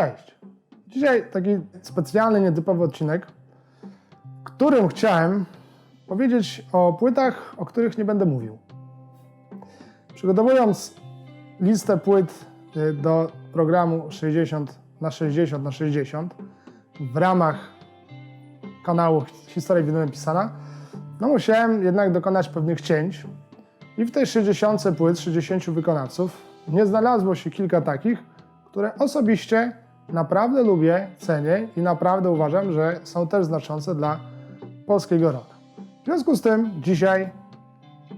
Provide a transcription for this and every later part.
Cześć. Dzisiaj taki specjalny, nietypowy odcinek, w którym chciałem powiedzieć o płytach, o których nie będę mówił. Przygotowując listę płyt y, do programu 60 na 60 na 60 w ramach kanału Historia Winyłem Pisana, no musiałem jednak dokonać pewnych cięć i w tej 60 płyt, 60 wykonawców nie znalazło się kilka takich, które osobiście naprawdę lubię, cenię i naprawdę uważam, że są też znaczące dla polskiego roku. W związku z tym dzisiaj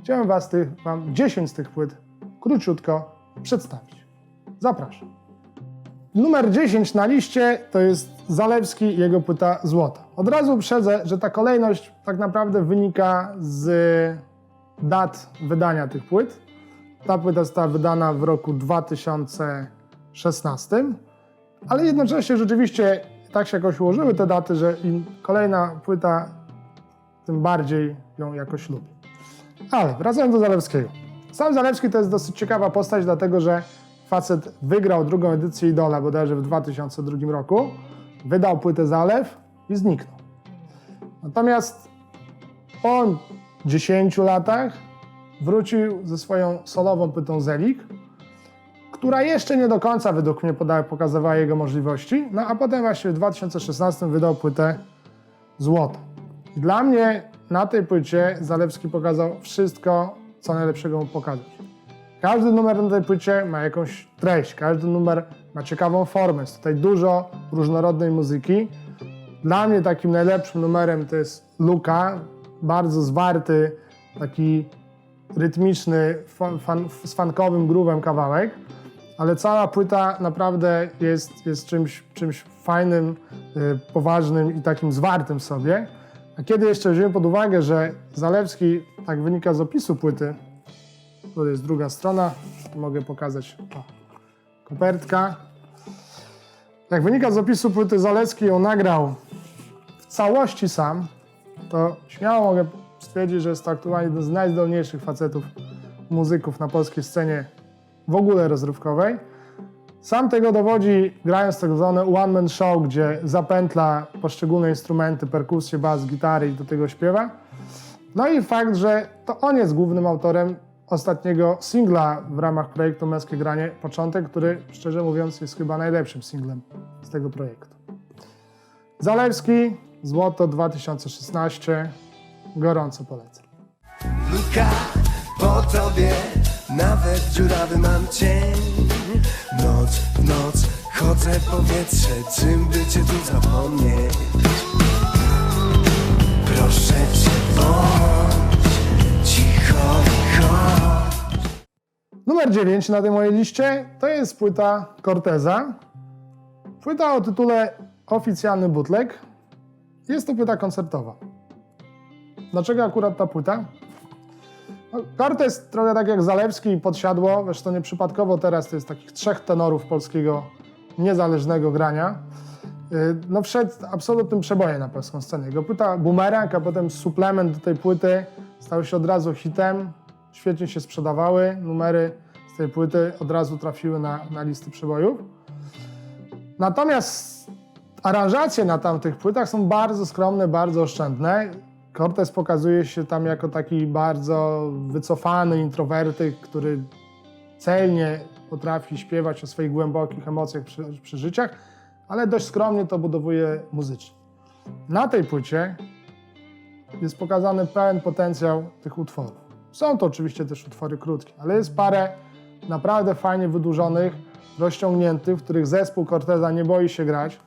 chciałem was tych, wam 10 z tych płyt króciutko przedstawić. Zapraszam. Numer 10 na liście to jest Zalewski i jego płyta Złota. Od razu uprzedzę, że ta kolejność tak naprawdę wynika z dat wydania tych płyt. Ta płyta została wydana w roku 2016, ale jednocześnie rzeczywiście tak się jakoś ułożyły te daty, że im kolejna płyta, tym bardziej ją jakoś lubię. Ale wracając do Zalewskiego. Sam Zalewski to jest dosyć ciekawa postać, dlatego że facet wygrał drugą edycję Idola bodajże w 2002 roku, wydał płytę Zalew i zniknął. Natomiast po 10 latach wrócił ze swoją solową płytą Zelik, która jeszcze nie do końca według mnie pokazywała jego możliwości, no a potem właśnie w 2016 wydał płytę Złoto. Dla mnie na tej płycie Zalewski pokazał wszystko, co najlepszego mu pokazać. Każdy numer na tej płycie ma jakąś treść, każdy numer ma ciekawą formę. Jest tutaj dużo różnorodnej muzyki. Dla mnie takim najlepszym numerem to jest Luka, bardzo zwarty, taki rytmiczny, fan, fan, z funkowym groovem kawałek, ale cała płyta naprawdę jest, jest czymś, czymś fajnym, y, poważnym i takim zwartym w sobie. A kiedy jeszcze weźmiemy pod uwagę, że Zalewski, tak wynika z opisu płyty, to jest druga strona, mogę pokazać o, kopertka. Jak wynika z opisu płyty Zalewski ją nagrał w całości sam, to śmiało mogę stwierdzić, że jest to aktualnie jeden z najzdolniejszych facetów, muzyków na polskiej scenie w ogóle rozrywkowej. Sam tego dowodzi grając tak zwane one-man show, gdzie zapętla poszczególne instrumenty, perkusję, bas, gitary i do tego śpiewa. No i fakt, że to on jest głównym autorem ostatniego singla w ramach projektu Męskie Granie Początek, który szczerze mówiąc jest chyba najlepszym singlem z tego projektu. Zalewski, Złoto 2016, gorąco polecam. Luka, po tobie nawet dziurawy mam cień Noc w noc chodzę powietrze, czym by cię tu zapomnieć Proszę cię bądź cicho chodź Numer 9 na tej mojej liście to jest płyta Corteza. Płyta o tytule Oficjalny Bootleg. Jest to płyta koncertowa. Dlaczego akurat ta płyta? No, Cortez trochę tak jak Zalewski podsiadło, zresztą nieprzypadkowo teraz to jest takich trzech tenorów polskiego niezależnego grania. Yy, No wszedł absolutnym przebojem na polską scenę. Jego płyta Boomerang, a potem suplement do tej płyty stał się od razu hitem. Świetnie się sprzedawały. Numery z tej płyty od razu trafiły na, na listy przebojów. Natomiast aranżacje na tamtych płytach są bardzo skromne, bardzo oszczędne. Cortez pokazuje się tam jako taki bardzo wycofany introwertyk, który celnie potrafi śpiewać o swoich głębokich emocjach, przy, przeżyciach, ale dość skromnie to budowuje muzycznie. Na tej płycie jest pokazany pełen potencjał tych utworów. Są to oczywiście też utwory krótkie, ale jest parę naprawdę fajnie wydłużonych, rozciągniętych, w których zespół Corteza nie boi się grać.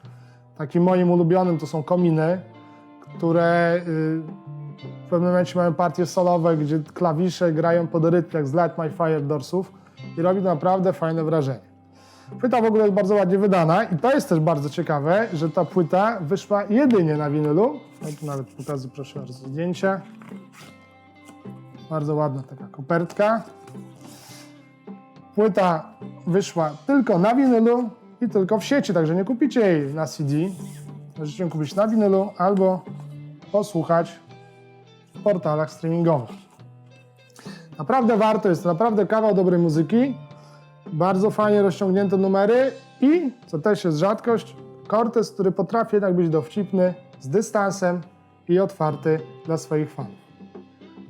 Takim moim ulubionym to są kominy, które y, w pewnym momencie mają partie solowe, gdzie klawisze grają pod rytm z Light My Fire Doorsów i robi naprawdę fajne wrażenie. Płyta w ogóle jest bardzo ładnie wydana i to jest też bardzo ciekawe, że ta płyta wyszła jedynie na winylu. No tu nawet pokażę proszę bardzo zdjęcie. Bardzo ładna taka kopertka. Płyta wyszła tylko na winylu i tylko w sieci, także nie kupicie jej na CD. Możecie ją kupić na winylu albo posłuchać w portalach streamingowych. Naprawdę warto, jest naprawdę kawał dobrej muzyki. Bardzo fajnie rozciągnięte numery I, co też jest rzadkość, Cortez, który potrafi jednak być dowcipny, z dystansem i otwarty dla swoich fanów.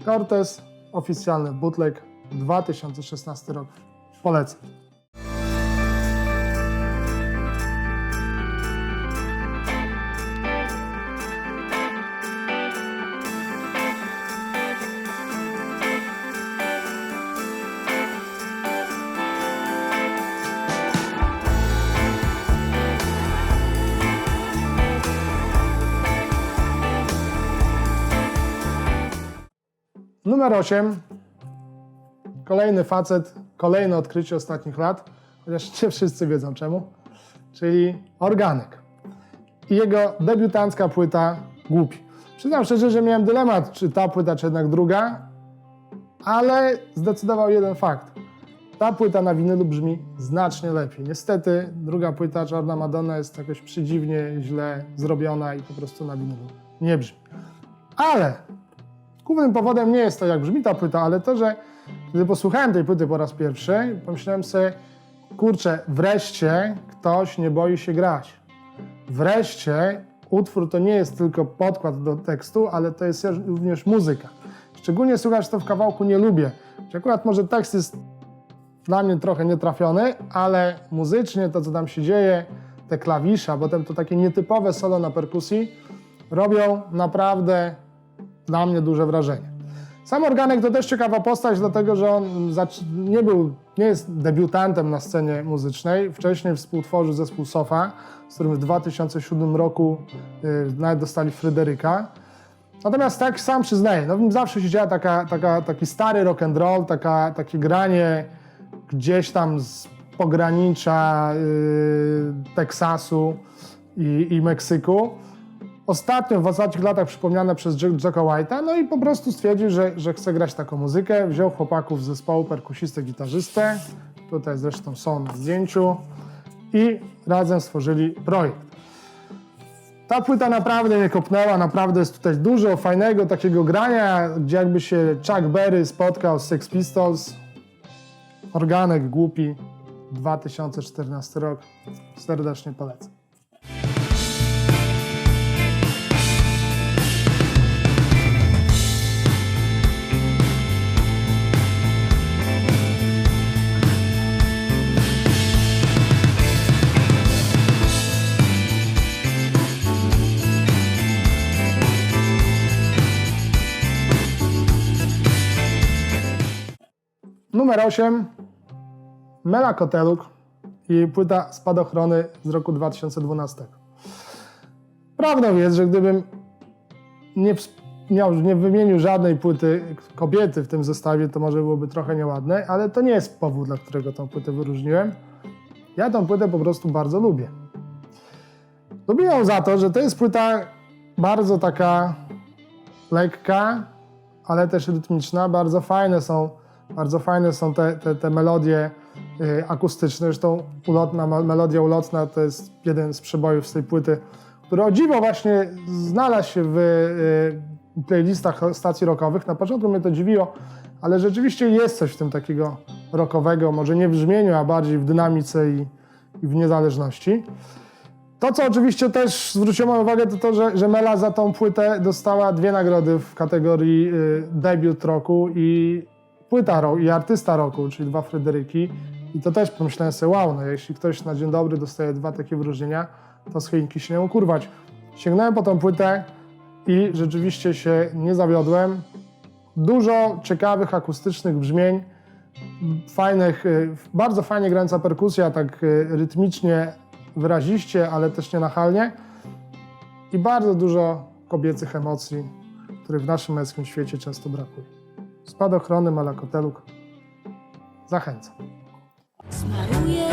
Cortez, oficjalny bootleg, 2016 rok. Polecam. Numer 8. Kolejny facet, kolejne odkrycie ostatnich lat, chociaż nie wszyscy wiedzą czemu, czyli Organek. I jego debiutancka płyta Głupi. Przyznam szczerze, że miałem dylemat, czy ta płyta, czy jednak druga, ale zdecydował jeden fakt. Ta płyta na winylu brzmi znacznie lepiej. Niestety druga płyta, Czarna Madonna, jest jakoś przydziwnie źle zrobiona i po prostu na winylu nie brzmi. Ale Głównym powodem nie jest to, jak brzmi ta płyta, ale to, że kiedy posłuchałem tej płyty po raz pierwszy, pomyślałem sobie, kurczę, wreszcie ktoś nie boi się grać. Wreszcie utwór to nie jest tylko podkład do tekstu, ale to jest również muzyka. Szczególnie słuchać to w kawałku Nie lubię. Gdzie akurat może tekst jest dla mnie trochę nietrafiony, ale muzycznie to, co tam się dzieje, te klawisze, a potem to takie nietypowe solo na perkusji, robią naprawdę na mnie duże wrażenie. Sam Organek to też ciekawa postać, dlatego że on nie był, nie jest debiutantem na scenie muzycznej. Wcześniej współtworzył zespół Sofa, z którym w 2007 roku y, nawet dostali Fryderyka. Natomiast tak sam przyznaję, no zawsze się działa taka, taka, taki stary rock and roll, taka, takie granie gdzieś tam z pogranicza y, Teksasu i, i Meksyku. Ostatnio w ostatnich latach przypomniane przez Jack- Jacka White'a, no i po prostu stwierdził, że, że chce grać taką muzykę. Wziął chłopaków z zespołu, perkusistę, gitarzystę, tutaj zresztą są na zdjęciu i razem stworzyli projekt. Ta płyta naprawdę mnie kopnęła, naprawdę jest tutaj dużo fajnego takiego grania, gdzie jakby się Chuck Berry spotkał z Sex Pistols. Organek głupi, 2014 rok. Serdecznie polecam. Numer 8. Mela Koteluk i płyta Spadochrony z roku 2012. Prawdą jest, że gdybym nie, miał, nie wymienił żadnej płyty kobiety w tym zestawie, to może byłoby trochę nieładne, ale to nie jest powód, dla którego tą płytę wyróżniłem. Ja tą płytę po prostu bardzo lubię. Lubię ją za to, że to jest płyta bardzo taka lekka, ale też rytmiczna. Bardzo fajne są, bardzo fajne są te, te, te melodie y, akustyczne. Zresztą ulotna, me- melodia ulotna to jest jeden z przebojów z tej płyty, który o dziwo właśnie znalazł się w y, playlistach stacji rockowych. Na początku mnie to dziwiło, ale rzeczywiście jest coś w tym takiego rockowego, może nie w brzmieniu, a bardziej w dynamice i, i w niezależności. To, co oczywiście też zwróciło uwagę, to to, że, że Mela za tą płytę dostała dwie nagrody w kategorii y, debiut roku i płyta roku, i artysta roku, czyli dwa Fryderyki. I to też pomyślałem sobie, wow, no jeśli ktoś na dzień dobry dostaje dwa takie wyróżnienia, to z choinki się nie ukurwać. Sięgnąłem po tą płytę i rzeczywiście się nie zawiodłem. Dużo ciekawych akustycznych brzmień, fajnych, y, bardzo fajnie grająca perkusja, tak y, rytmicznie, wyraziście, ale też nie nachalnie. I bardzo dużo kobiecych emocji, których w naszym męskim świecie często brakuje. Spadochrony Malakoteluk. Zachęcam. Smaruję